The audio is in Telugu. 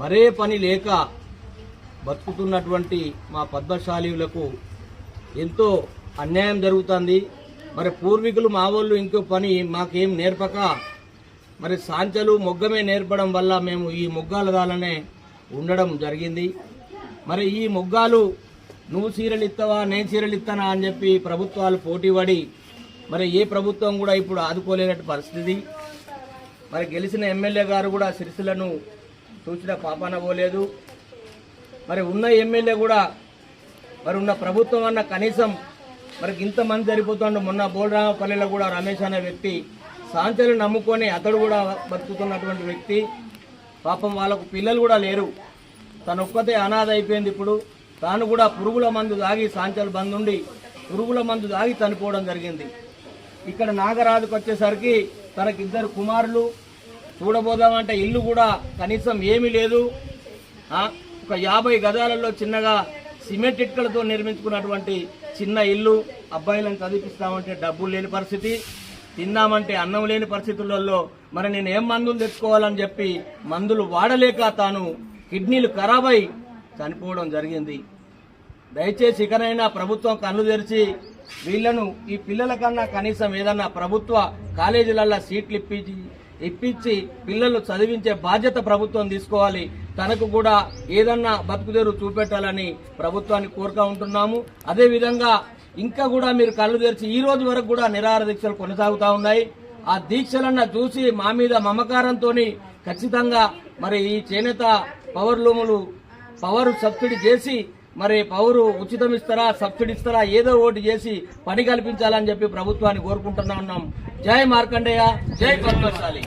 మరే పని లేక బతుకుతున్నటువంటి మా పద్మశాలీలకు ఎంతో అన్యాయం జరుగుతుంది. మరి పూర్వీకులు మా వాళ్ళు ఇంకో పని మాకేం నేర్పక మరి సాంచలు మొగ్గమే నేర్పడం వల్ల మేము ఈ మొగ్గాల దాలనే ఉండడం జరిగింది. మరి ఈ మొగ్గాలు నువ్వు చీరలు ఇస్తావా నేను చీరలు ఇస్తానా అని చెప్పి ప్రభుత్వాలు పోటీపడి మరి ఏ ప్రభుత్వం కూడా ఇప్పుడు ఆదుకోలేనట్టు పరిస్థితి. మరి గెలిచిన ఎమ్మెల్యే గారు కూడా సిరిసిలను చూసిన పాపాన పోలేదు. మరి ఉన్న ఎమ్మెల్యే కూడా మరి ఉన్న ప్రభుత్వం అన్న కనీసం మరి ఇంతమంది సరిపోతుండు. మొన్న బోల్రామపల్లిలో కూడా రమేష్ అనే వ్యక్తి సాంచలు నమ్ముకొని అతడు కూడా బతుకుతున్నటువంటి వ్యక్తి. పాపం వాళ్ళకు పిల్లలు కూడా లేరు. తను ఒక్కతే అనాథ అయిపోయింది ఇప్పుడు. తాను కూడా పురుగుల మందు తాగి సాంచలు బంద్ ఉండి పురుగుల మందు తాగి చనిపోవడం జరిగింది. ఇక్కడ నాగరాజుకు వచ్చేసరికి తనకిద్దరు కుమారులు చూడబోదామంటే ఇల్లు కూడా కనీసం ఏమీ లేదు. ఒక యాభై గజాలలో చిన్నగా సిమెంట్ ఇటుకలతో నిర్మించుకున్నటువంటి చిన్న ఇల్లు అబ్బాయిలను చదివిస్తామంటే డబ్బులు లేని పరిస్థితి. తిందామంటే అన్నం లేని పరిస్థితులలో మరి నేను ఏం మందులు తెచ్చుకోవాలని చెప్పి మందులు వాడలేక తాను కిడ్నీలు ఖరాబై చనిపోవడం జరిగింది. దయచేసి ఇకనైనా ప్రభుత్వం కళ్ళు తెరిచి వీళ్ళను ఈ పిల్లల కన్నా కనీసం ఏదన్నా ప్రభుత్వ కాలేజీలలో సీట్లు ఇప్పించి ఇప్పించి పిల్లలు చదివించే బాధ్యత ప్రభుత్వం తీసుకోవాలి. తనకు కూడా ఏదన్నా బతుకుదేరు చూపెట్టాలని ప్రభుత్వాన్ని కోరుతా ఉంటున్నాము. అదేవిధంగా ఇంకా కూడా మీరు కళ్ళు తెరిచి ఈ రోజు వరకు కూడా నిరాహార దీక్షలు కొనసాగుతా ఉన్నాయి. ఆ దీక్షలన్న చూసి మా మీద మమకారంతో ఖచ్చితంగా మరి ఈ చేనేత పవర్ లూములు పవర్ సబ్సిడీ చేసి మరి పౌరు ఉచితం ఇస్తారా సబ్సిడీ ఇస్తారా ఏదో ఓటు చేసి పని కల్పించాలని చెప్పి ప్రభుత్వాన్ని కోరుకుంటున్నా ఉన్నాం. జై మార్కండేయ జై పద్మశాలి.